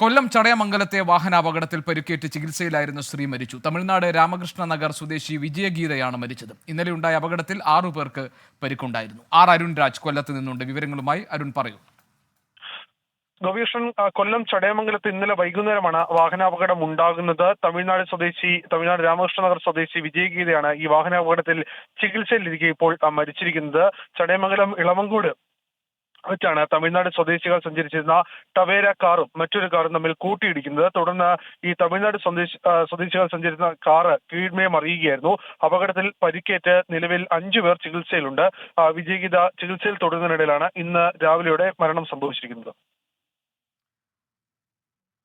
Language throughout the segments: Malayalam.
കൊല്ലം ചടയമംഗലത്തെ വാഹനാപകടത്തിൽ പരിക്കേറ്റ് ചികിത്സയിലായിരുന്ന സ്ത്രീ മരിച്ചു. തമിഴ്നാട് രാമകൃഷ്ണ നഗർ സ്വദേശി വിജയഗീതയാണ് മരിച്ചത്. ഇന്നലെ ഉണ്ടായ അപകടത്തിൽ ആറു പേർക്ക് പരിക്കുണ്ടായിരുന്നു. ആർ അരുൺ രാജ് കൊല്ലത്ത് നിന്നുണ്ട്. വിവരങ്ങളുമായി അരുൺ പറയൂ. ഗവീഷൻ കൊല്ലം ചടയമംഗലത്ത് ഇന്നലെ വൈകുന്നേരമാണ് വാഹനാപകടം ഉണ്ടാകുന്നത്. തമിഴ്നാട് സ്വദേശി തമിഴ്നാട് രാമകൃഷ്ണ നഗർ സ്വദേശി വിജയഗീതയാണ് ഈ വാഹനാപകടത്തിൽ ചികിത്സയിലിരിക്കെ ഇപ്പോൾ മരിച്ചിരിക്കുന്നത്. ചടയമംഗലം ഇളമങ്കോട് വെച്ചാണ് തമിഴ്നാട് സ്വദേശികൾ സഞ്ചരിച്ചിരുന്ന ടവേര കാറും മറ്റൊരു കാറും തമ്മിൽ കൂട്ടിയിടിക്കുന്നത്. തുടർന്ന് ഈ തമിഴ്നാട് സ്വദേശി സ്വദേശികൾ സഞ്ചരിക്കുന്ന കാറ് കീഴ്മയം അറിയുകയായിരുന്നു. അപകടത്തിൽ പരിക്കേറ്റ് നിലവിൽ അഞ്ചു പേർ ചികിത്സയിലുണ്ട്. വിജയഗീത ചികിത്സയിൽ തുടരുന്നതിനിടയിലാണ് ഇന്ന് രാവിലെയോടെ മരണം സംഭവിച്ചിരിക്കുന്നത്.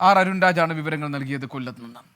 ആർ അരുൺ രാജാണ് വിവരങ്ങൾ നൽകിയത് കൊല്ലത്ത് നിന്ന്.